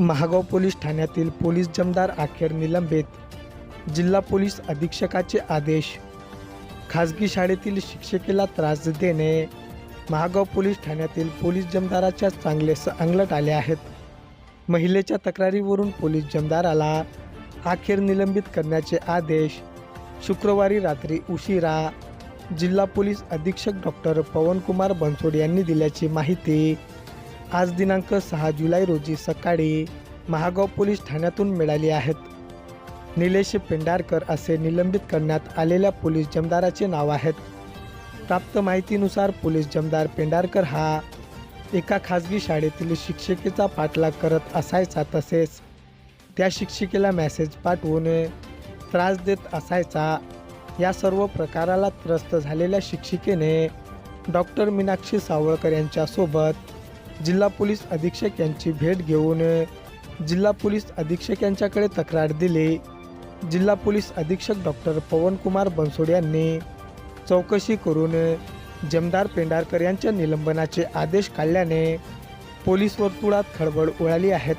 Mahagaon police ठाण्यातील police जमदार अखेर निलंबित. जिल्हा पोलीस अधीक्षकाचे आदेश. खाजगी शाळेतील शिक्षिकेला त्रास देणे. महागाव पोलीस ठाण्यातील पोलीस जमदाराच्या चांगले अंगलट आले आहेत. महिलेच्या तक्रारीवरून पोलीस जमदाराला अखेर निलंबित करण्याचे आदेश. शुक्रवारी रात्री उशिरा जिल्हा पोलीस अधीक्षक डॉक्टर पवनकुमार बनसोड यांनी दिल्याची माहिती आज दिनांक सहा जुलै रोजी सकाळी महागाव पोलीस ठाण्यातून मिळाली आहेत. निलेश पेंडारकर असे निलंबित करण्यात आलेल्या पोलीस जमदाराचे नाव आहेत. प्राप्त माहितीनुसार पोलीस जमदार पेंडारकर हा एका खाजगी शाळेतील शिक्षिकेचा पाठलाग करत असायचा तसेच त्या शिक्षिकेला मॅसेज पाठवून त्रास देत असायचा. या सर्व प्रकाराला त्रस्त झालेल्या शिक्षिकेने डॉक्टर मीनाक्षी सावळकर यांच्यासोबत जिल्हा पोलीस अधीक्षक यांची भेट घेऊन जिल्हा पोलीस अधीक्षक यांच्याकडे तक्रार दिली. जिल्हा पोलीस अधीक्षक डॉक्टर पवनकुमार बनसोड यांनी चौकशी करून जमदार पेंडारकर यांच्या निलंबनाचे आदेश काढल्याने पोलीस वर्तुळात खळबळ उडाली आहेत